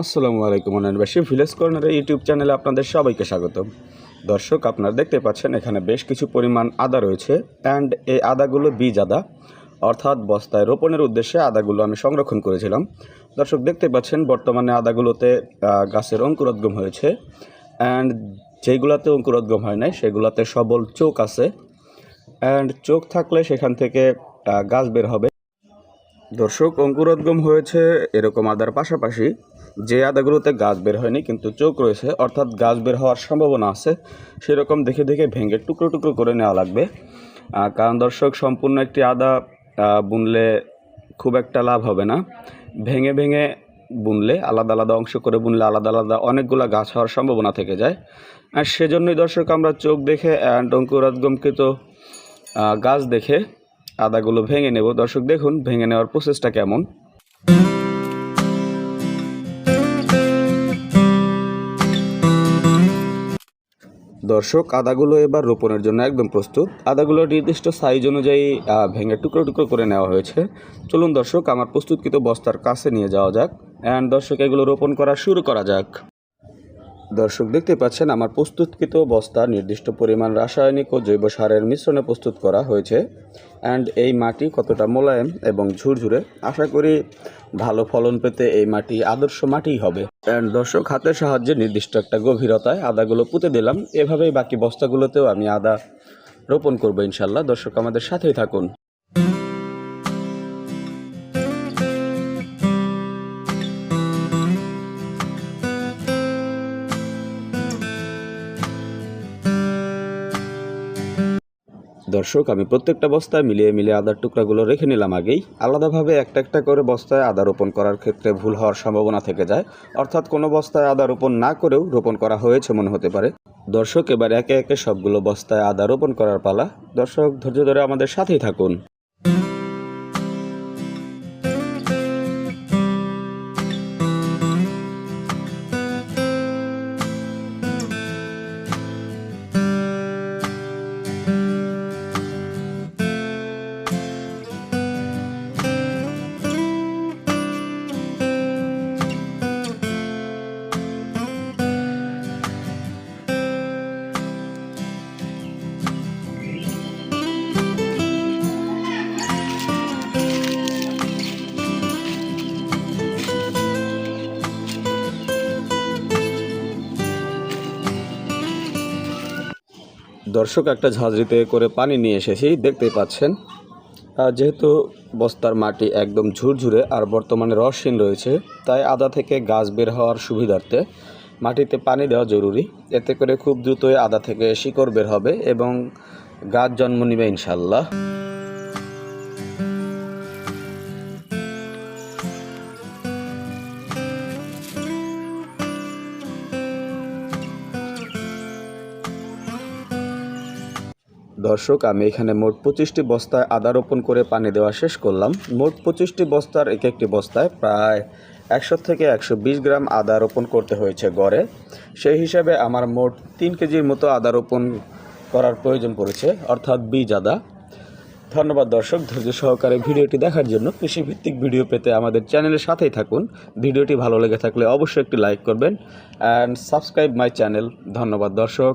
আসসালামু আলাইকুম অনানবাসী ভিলেজ কর্নারের ইউটিউব চ্যানেলে আপনাদের সবাইকে স্বাগতম। দর্শক, আপনারা দেখতে পাচ্ছেন, এখানে বেশ কিছু পরিমাণ আদা রয়েছে অ্যান্ড এই আদাগুলো বীজ আদা। অর্থাৎ বস্তায় রোপণের উদ্দেশ্যে আদাগুলো আমি সংরক্ষণ করেছিলাম। দর্শক, দেখতে পাচ্ছেন, বর্তমানে আদাগুলোতে গাছের অঙ্কুরোদ্গম হয়েছে অ্যান্ড যেগুলাতে অঙ্কুরোদ্গম হয় নাই, সেগুলাতে সবল চোখ আছে। অ্যান্ড চোখ থাকলে সেখান থেকে গাছ বের হবে। দর্শক অঙ্কুরোদ্গম হয়েছে এরকম আদার পাশাপাশি যে আদাগুলোতে গাছ বের হয়নি কিন্তু চোখ রয়েছে, অর্থাৎ গাছ বের হওয়ার সম্ভাবনা আছে, সেরকম দেখে দেখে ভেঙে টুকরো টুকরো করে নেওয়া লাগবে। কারণ দর্শক, সম্পূর্ণ একটি আদা বুনলে খুব একটা লাভ হবে না। ভেঙে ভেঙে বুনলে আলাদা আলাদা অংশ করে বুনলে আলাদা আলাদা অনেকগুলো গাছ হওয়ার সম্ভাবনা থেকে যায়। আর সেজন্যই দর্শক, আমরা চোখ দেখে অ্যান্ড অঙ্কুরোদ্গমকৃত গাছ দেখে আদাগুলো ভেঙে নেব। দর্শক, দেখুন, ভেঙে নেওয়ার প্রসেসটা কেমন। দর্শক, আদাগুলো এবার রোপণের জন্য একদম প্রস্তুত। আদাগুলো নির্দিষ্ট সাইজ অনুযায়ী ভেঙে টুকরো টুকরো করে নেওয়া হয়েছে। চলুন দর্শক, আমার প্রস্তুতকৃত বস্তার কাছে নিয়ে যাওয়া যাক। অ্যান্ড দর্শক, এগুলো রোপণ করা শুরু করা যাক। দর্শক দেখতে পাচ্ছেন, আমার প্রস্তুতকৃত বস্তা, নির্দিষ্ট পরিমাণ রাসায়নিক ও জৈব সারের মিশ্রণে প্রস্তুত করা হয়েছে। অ্যান্ড এই মাটি কতটা মোলায়েম এবং ঝুরঝুরে, আশা করি ভালো ফলন পেতে এই মাটি আদর্শ মাটিই হবে। অ্যান্ড দর্শক, হাতের সাহায্যে নির্দিষ্ট একটা গভীরতায় আদাগুলো পুঁতে দিলাম। এভাবেই বাকি বস্তাগুলোতেও আমি আদা রোপণ করব ইনশাল্লাহ। দর্শক, আমাদের সাথেই থাকুন। দর্শক, আমি প্রত্যেকটা বস্তায় মিলিয়ে মিলিয়ে আদার টুকরাগুলো রেখে নিলাম আগেই। আলাদাভাবে একটা একটা করে বস্তায় আদা রোপণ করার ক্ষেত্রে ভুল হওয়ার সম্ভাবনা থেকে যায়। অর্থাৎ কোনো বস্তায় আদা রোপণ না করেও রোপণ করা হয়েছে মনে হতে পারে। দর্শক, এবার একে একে সবগুলো বস্তায় আদা রোপণ করার পালা। দর্শক, ধৈর্য ধরে আমাদের সাথেই থাকুন। দর্শক একটা ঝাঁঝরিতে করে পানি নিয়ে এসেছি দেখতে পাচ্ছেন। যেহেতু বস্তার মাটি একদম ঝুরঝুরে আর বর্তমানে রসহীন রয়েছে, তাই আদা থেকে গাছ বের হওয়ার সুবিধার্থে মাটিতে পানি দেওয়া জরুরি। এতে করে খুব দ্রুতই আদা থেকে শিকড় বের হবে এবং গাছ জন্ম নিবে ইনশাল্লাহ দর্শক, আমি এখানে মোট পঁচিশটি বস্তায় আদা রোপণ করে পানি দেওয়া শেষ করলাম। মোট পঁচিশটি বস্তার এক একটি বস্তায় প্রায় একশো থেকে একশো বিশ গ্রাম আদা রোপণ করতে হয়েছে গড়ে। সেই হিসাবে আমার মোট তিন কেজির মতো আদা রোপণ করার প্রয়োজন পড়েছে, অর্থাৎ বীজ আদা। ধন্যবাদ দর্শক ধৈর্য সহকারে ভিডিওটি দেখার জন্য। কৃষিভিত্তিক ভিডিও পেতে আমাদের চ্যানেলের সাথেই থাকুন। ভিডিওটি ভালো লেগে থাকলে অবশ্যই একটি লাইক করবেন। অ্যান্ড সাবস্ক্রাইব মাই চ্যানেল ধন্যবাদ দর্শক।